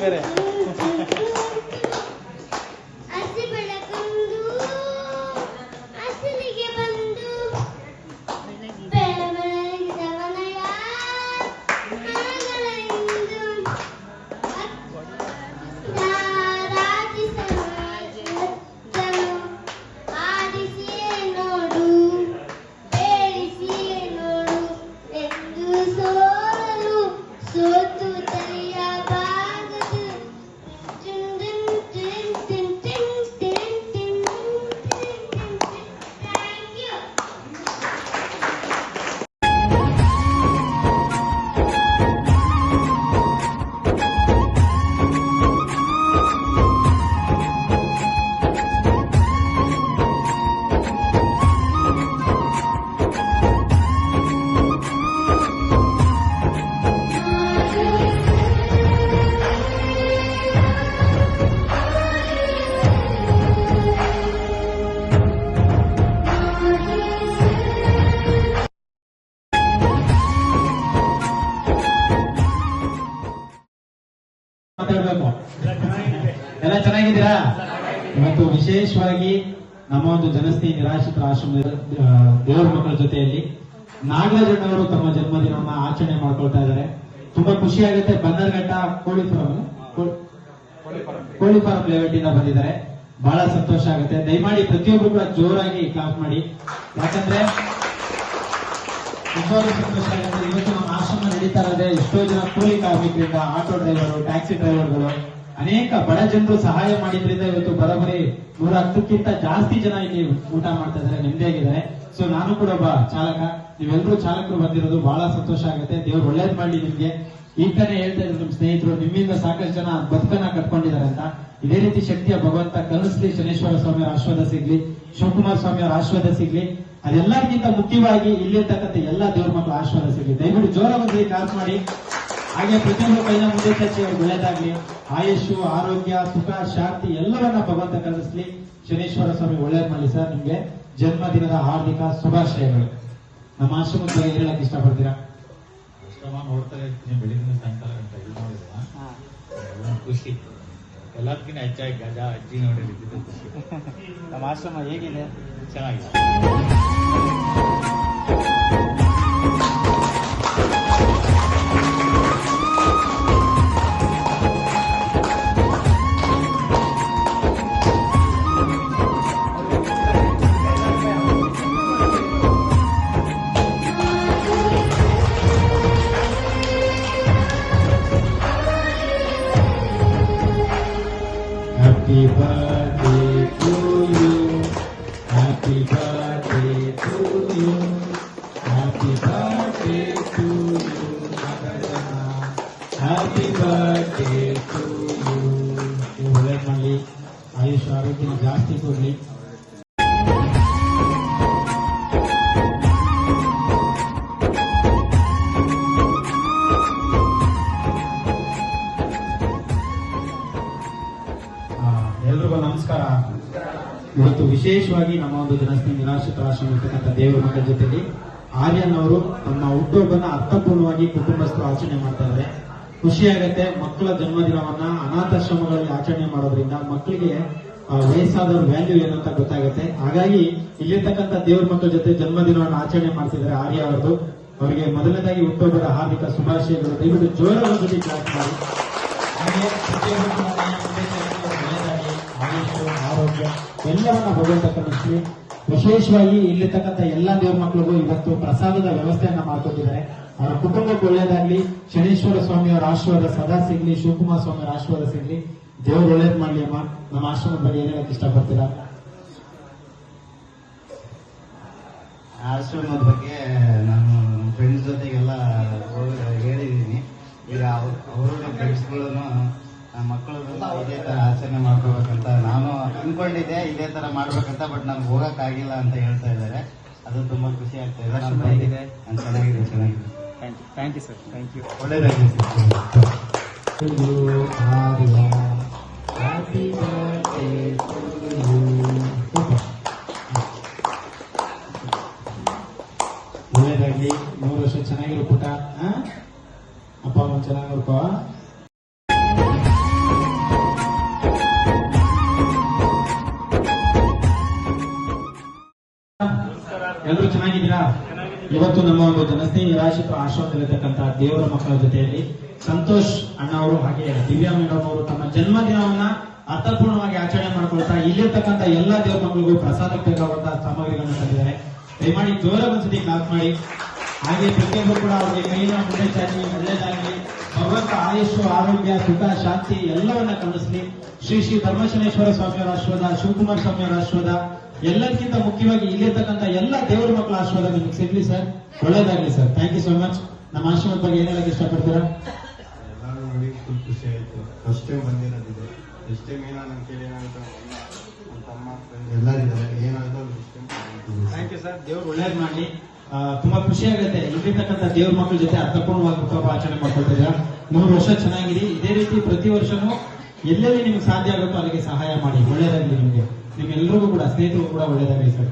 ಬೇರೆ ಎಲ್ಲ ಚೆನ್ನಾಗಿದ್ದೀರಾ? ಇವತ್ತು ವಿಶೇಷವಾಗಿ ನಮ್ಮ ಒಂದು ಜನಸ್ಥಿ ನಿರಾಶ್ರಿತ ಆಶ್ರಮದ ಆ, ದೇವರ ಮಕ್ಕಳ ಜೊತೆಯಲ್ಲಿ ನಾಗರಾಜಣ್ಣವರು ತಮ್ಮ ಜನ್ಮದಿನವನ್ನ ಆಚರಣೆ ಮಾಡ್ಕೊಳ್ತಾ ಇದ್ದಾರೆ. ತುಂಬಾ ಖುಷಿ ಆಗುತ್ತೆ. ಬನ್ನರ್ಘಟ್ಟ ಕೋಳಿ ಫಾರಂ ಕೋಳಿ ಫಾರಂ ಲೇಔಟ್ ಇಂದ ಬಂದಿದ್ದಾರೆ. ಬಹಳ ಸಂತೋಷ ಆಗುತ್ತೆ. ದಯಮಾಡಿ ಪ್ರತಿಯೊಬ್ಬರು ಕೂಡ ಜೋರಾಗಿ ಕ್ಲಾಸ್ ಮಾಡಿ. ಯಾಕಂದ್ರೆ ಇವತ್ತು ನಮ್ಮ ಆಶ್ರಮ ನಡೀತಾ ಇರೋದೇ ಎಷ್ಟೋ ಜನ ಕೂಲಿ ಕಾರ್ಮಿಕರಿಂದ, ಆಟೋ ಡ್ರೈವರು, ಟ್ಯಾಕ್ಸಿ ಡ್ರೈವರ್ಗಳು. ಅನೇಕ ಬಡ ಜನರು ಸಹಾಯ ಮಾಡಿದ್ರಿಂದ ಇವತ್ತು ಬರೋಬ್ಬರಿ ನೂರ ಹತ್ತಕ್ಕಿಂತ ಜಾಸ್ತಿ ಜನ ಇಲ್ಲಿ ಊಟ ಮಾಡ್ತಾ ಇದ್ದಾರೆ, ನೆಮ್ಮದಿಯಾಗಿದ್ದಾರೆ. ಸೊ ನಾನು ಕೂಡ ಒಬ್ಬ ಚಾಲಕ. ನೀವೆಲ್ಲರೂ ಚಾಲಕರು ಬಂದಿರೋದು ಬಹಳ ಸಂತೋಷ ಆಗುತ್ತೆ. ದೇವ್ರು ಒಳ್ಳೇದ್ ಮಾಡಿ ನಿಮ್ಗೆ. ಈ ತಾನೇ ಹೇಳ್ತಾ ಇದ್ರು ನಿಮ್ ಸ್ನೇಹಿತರು, ನಿಮ್ಮಿಂದ ಸಾಕಷ್ಟು ಜನ ಬದುಕನ್ನ ಕಟ್ಕೊಂಡಿದ್ದಾರೆ ಅಂತ. ಇದೇ ರೀತಿ ಶಕ್ತಿಯ ಭಗವಂತ ಕಲಿಸ್ಲಿ ಶನೇಶ್ವರ ಸ್ವಾಮಿಯವರ ಆಶ್ವಾದ ಸಿಗ್ಲಿ. ಶಿವಕುಮಾರ ಸ್ವಾಮಿಯವರ ಆಶ್ವಾದ ಸಿಗ್ಲಿ. ಅದೆಲ್ಲರಿಗಿಂತ ಮುಖ್ಯವಾಗಿ ಇಲ್ಲಿರ್ತಕ್ಕಂಥ ಎಲ್ಲಾ ದೇವ್ರ ಮಕ್ಕಳ ಆಶೀರ್ವಾದ ಸಿಗಲಿ ದಯವಿಟ್ಟು ಜೋರ ಬಂದ್ರಿ ಕಾಲ್ ಮಾಡಿ. ಹಾಗೆ ಪ್ರತಿಯೊಂದು ಕೈನ ಮುಂದೆ ಚರ್ಚೆ ಒಳ್ಳೇದಾಗ್ಲಿ ಆಯುಷು ಆರೋಗ್ಯ ಸುಖ ಶಾಂತಿ ಎಲ್ಲವನ್ನ ಭಗವಂತ ಕಲಿಸ್ಲಿ ಶನೇಶ್ವರ ಸ್ವಾಮಿ ಒಳ್ಳೇದ್ ಮಾಡಲಿ ಸರ್ ನಿಮ್ಗೆ. ಜನ್ಮದಿನದ ಹಾರ್ದಿಕ ಶುಭಾಶಯಗಳು. ನಮ್ಮ ಆಶ್ರಮದ ಬಗ್ಗೆ ಏನ್ ಹೇಳಕ್ ಇಷ್ಟಪಡ್ತೀರಾ? ಆಶ್ರಮ ನೋಡ್ತಾರೆ ಬೆಳಿಗ್ಗೆ ಸಾಯಂಕಾಲ ಗಂಟೆ ಖುಷಿ. ಎಲ್ಲದಕ್ಕಿಂತ ಹೆಚ್ಚಾಗಿ ಗಜ ಅಜ್ಜಿ ನೋಡಿದ್ದು ಖುಷಿ ನಮ್ಮ ಆಶ್ರಮ ಹೇಗಿದೆ? ಚೆನ್ನಾಗಿದೆ. Happy birthday to you. Happy birthday to you. Happy birthday to you, Nagarjana. Happy birthday to you. ये भले मल्लिक आयुष आरोग्य जाति को लेकर ಎಲ್ರಿಗೂ ನಮಸ್ಕಾರ. ಇವತ್ತು ವಿಶೇಷವಾಗಿ ನಮ್ಮ ಒಂದು ಜನಸ್ನೇಹಿ ನಿರಾಶ್ರಿತ ಆಶ್ರಮ ಇರ್ತಕ್ಕಂಥ ದೇವರ ಮಕ್ಕಳ ಜೊತೆಲಿ ಆರ್ಯನ್ ಅವರು ತಮ್ಮ ಹುಟ್ಟುಹಬ್ಬನ ಅರ್ಥಪೂರ್ಣವಾಗಿ ಕುಟುಂಬಸ್ಥರು ಆಚರಣೆ ಮಾಡ್ತಾ ಇದ್ದಾರೆ. ಖುಷಿಯಾಗತ್ತೆ ಮಕ್ಕಳ ಜನ್ಮದಿನವನ್ನ ಅನಾಥಾಶ್ರಮಗಳಲ್ಲಿ ಆಚರಣೆ ಮಾಡೋದ್ರಿಂದ ಮಕ್ಕಳಿಗೆ ಆ, ವಯಸ್ಸಾದವ್ರ ವ್ಯಾಲ್ಯೂ ಏನಂತ ಗೊತ್ತಾಗುತ್ತೆ. ಹಾಗಾಗಿ ಇಲ್ಲಿರ್ತಕ್ಕಂಥ ದೇವ್ರ ಮಕ್ಕಳ ಜೊತೆ ಜನ್ಮದಿನವನ್ನು ಆಚರಣೆ ಮಾಡ್ತಿದ್ದಾರೆ ಆರ್ಯ ಅವರದು ಅವರಿಗೆ ಮೊದಲನೇದಾಗಿ ಹುಟ್ಟುಹಬ್ಬದ ಹಾರ್ದಿಕ ಶುಭಾಶಯಗಳು. ದಯವಿಟ್ಟು ಜೋರ ಕ್ಲಾಸ್ ಮಾಡಿ. ಎಲ್ಲವನ್ನ ಭಗವಂತ ಕಲಿಸಲಿ ವಿಶೇಷವಾಗಿ ಇಲ್ಲಿರ್ತಕ್ಕಂಥ ಎಲ್ಲ ದೇವ್ರ ಮಕ್ಕಳಿಗೂ ಇವತ್ತು ಪ್ರಸಾದದ ವ್ಯವಸ್ಥೆಯನ್ನ ಮಾಡ್ಕೊಟ್ಟಿದ್ದಾರೆ. ಅವರ ಕುಟುಂಬಕ್ಕೆ ಒಳ್ಳೇದಾಗ್ಲಿ. ಶನೀಶ್ವರ ಸ್ವಾಮಿಯವರ ಆಶೀರ್ವಾದ ಸದಾ ಸಿಗ್ಲಿ. ಶಿವಕುಮಾರ್ ಸ್ವಾಮಿಯವರ ಆಶೀರ್ವಾದ ಸಿಗ್ಲಿ. ದೇವ್ರು ಒಳ್ಳೇದ್ ಮಾಡ್ಲಿ ಅಮ್ಮ. ನಮ್ಮ ಆಶ್ರಮದ ಬಗ್ಗೆ ಏನ್ ಹೇಳಕ್ ಇಷ್ಟಪಡ್ತೀರಾ? ಆಶ್ರಮದ ಬಗ್ಗೆ ನಾನು ಫ್ರೆಂಡ್ಸ್ ಜೊತೆಗೆಲ್ಲ ಹೇಳಿದ್ದೀನಿ. ಈಗ ಅವರು ನಮ್ಮ ಮಕ್ಕಳು ಇದೇ ತರ ಆಚರಣೆ ಮಾಡ್ಕೋಬೇಕಂತ ನಾನು ಅನ್ಕೊಂಡಿದ್ದೆ ಇದೇ ತರ ಮಾಡ್ಬೇಕಂತ ಬಟ್ ನಮ್ಗೆ ಹೋಗಕ್ಕಾಗಿಲ್ಲ ಅಂತ ಹೇಳ್ತಾ ಇದ್ದಾರೆ. ಅದು ತುಂಬಾ ಖುಷಿ ಆಗ್ತಾ ಇದೆ. ಆಶ್ರಮ ಹೇಗಿದೆ? ನಾನು ಚೆನ್ನಾಗಿದೆ ಚೆನ್ನಾಗಿದೆ thank you thank you sir thank you ಚೆನ್ನಾಗಿದ್ದೀರಾ? ಇವತ್ತು ನಮ್ಮ ಒಂದು ಜನಸ್ನೇಹಿ ನಿರಾಶ್ರಿತ ಆಶ್ರಮದಲ್ಲಿರ್ತಕ್ಕಂಥ ದೇವರ ಮಕ್ಕಳ ಜೊತೆಯಲ್ಲಿ ಸಂತೋಷ್ ಅಣ್ಣ ಅವರು ಹಾಗೆ ದಿವ್ಯಾ ಮೇಡಮ್ ಅವರು ತಮ್ಮ ಜನ್ಮದಿನವನ್ನ ಅರ್ಥಪೂರ್ಣವಾಗಿ ಆಚರಣೆ ಮಾಡ್ಕೊಳ್ತಾ ಇಲ್ಲಿರ್ತಕ್ಕಂಥ ಎಲ್ಲಾ ದೇವರ ಮಕ್ಕಳಿಗೂ ಪ್ರಸಾದಕ್ಕೆ ಬೇಕಾಗುವಂತಹ ಸಾಮಗ್ರಿಗಳನ್ನು ತಂದಿದ್ದಾರೆ. ದಯಮಾಡಿ ಜೋರ ಒಂದ್ಸತಿ ಕ್ಲಾಸ್ ಮಾಡಿ. ಹಾಗೆ ಪ್ರತಿಯೊಬ್ಬರು ಕೂಡ ಅವರಿಗೆ ಕೈನ ಮುಂದೆ ಚಾಚಿ ಒಳ್ಳೆಯದಾಗಲಿ ಭಗವಂತ ಆಯುಷ್, ಆರೋಗ್ಯ, ಸುಖ, ಶಾಂತಿ ಎಲ್ಲವನ್ನ ಕಲಿಸಲಿ. ಶ್ರೀ ಶ್ರೀ ಧರ್ಮಶನೇಶ್ವರ ಸ್ವಾಮಿಯವರ ಆಶ್ವದ ಶಿವಕುಮಾರ್ ಸ್ವಾಮಿಯವರ ಆಶೀರ್ವಾದ. ಎಲ್ಲಕ್ಕಿಂತ ಮುಖ್ಯವಾಗಿ ಇಲ್ಲಿರ್ತಕ್ಕಂಥ ಎಲ್ಲ ದೇವರ ಮಕ್ಕಳ ಆಶೀರ್ವಾದ ನಿಮ್ಗೆ ಸಿಗ್ಲಿ ಸರ್ ಒಳ್ಳೇದಾಗ್ಲಿ sir thank you so much ನಮ್ಮ ಆಶೀರ್ವಾದ ಬಗ್ಗೆ ಏನ್ ಹೇಳಕ್ ಇಷ್ಟಪಡ್ತೀರಾ? ಎಲ್ಲರೂ ನೋಡಿ ಫುಲ್ ಖುಷಿ ಆಯ್ತು. ಫಸ್ಟ್ ಟೈಮ್ ಬಂದಿರೋದಿದೆ. ನೆಕ್ಸ್ಟ್ ಟೈಮ್ ಏನೋ ನನ್ನ ಕೇಳಿ ನನ್ನ ತಮ್ಮ ಫ್ರೆಂಡ್ ಎಲ್ಲರಿದ್ದಾರೆ ಏನಾಗುತ್ತೆ ಥ್ಯಾಂಕ್ ಯು ಸರ್ ದೇವ್ರು ಒಳ್ಳೇದ್ ಮಾಡಿ ಆ, ತುಂಬಾ ಖುಷಿ ಆಗುತ್ತೆ. ಇಲ್ಲಿರ್ತಕ್ಕಂಥ ದೇವ್ರ ಮಕ್ಕಳ ಜೊತೆ ಅರ್ಥಪೂರ್ಣವಾಗಿ ಹುಟ್ಟುಹಬ್ಬ ಆಚರಣೆ ಮಾಡ್ಕೊಳ್ತಿದ್ದೀರಾ? ಮೂರು ವರ್ಷ ಚೆನ್ನಾಗಿದೆ ಇದೇ ರೀತಿ ಪ್ರತಿ ವರ್ಷನೂ ಎಲ್ಲೆಲ್ಲಿ ನಿಮ್ಗೆ ಸಾಧ್ಯ ಆಗುತ್ತೋ ಅಲ್ಲಿಗೆ ಸಹಾಯ ಮಾಡಿ ಒಳ್ಳೇದಾಗ್ಲಿ ನಿಮ್ಗೆ ನಿಮ್ಗೆಲ್ರಿಗೂ ಕೂಡ ಸ್ನೇಹಿತರು ಕೂಡ ಒಳ್ಳೇದಾಗಲಿ ಸರ್